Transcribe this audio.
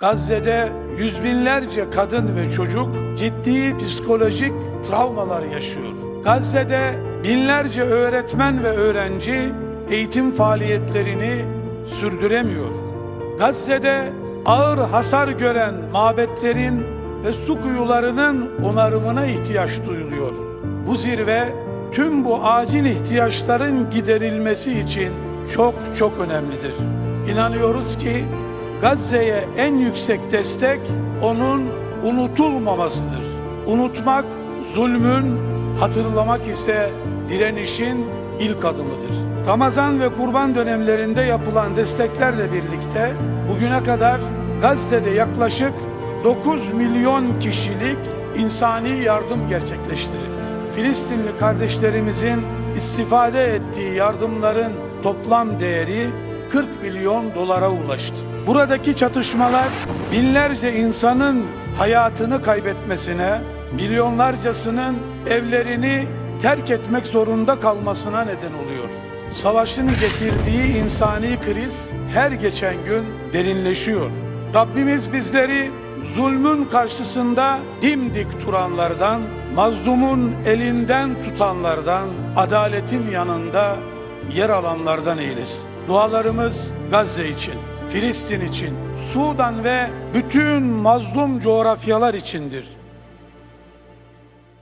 Gazze'de yüz binlerce kadın ve çocuk ciddi psikolojik travmalar yaşıyor. Gazze'de binlerce öğretmen ve öğrenci eğitim faaliyetlerini sürdüremiyor. Gazze'de ağır hasar gören mabetlerin ve su kuyularının onarımına ihtiyaç duyuluyor. Bu zirve tüm bu acil ihtiyaçların giderilmesi için çok çok önemlidir. İnanıyoruz ki Gazze'ye en yüksek destek onun unutulmamasıdır. Unutmak zulmün, hatırlamak ise direnişin ilk adımıdır. Ramazan ve kurban dönemlerinde yapılan desteklerle birlikte bugüne kadar Gazze'de yaklaşık 9 milyon kişilik insani yardım gerçekleştirildi. Filistinli kardeşlerimizin istifade ettiği yardımların toplam değeri 40 milyon dolara ulaştı. Buradaki çatışmalar binlerce insanın hayatını kaybetmesine, milyonlarcasının evlerini terk etmek zorunda kalmasına neden oluyor. Savaşın getirdiği insani kriz her geçen gün derinleşiyor. Rabbimiz bizleri zulmün karşısında dimdik duranlardan, mazlumun elinden tutanlardan, adaletin yanında yer alanlardan eylesin. Dualarımız Gazze için, Filistin için, Sudan ve bütün mazlum coğrafyalar içindir.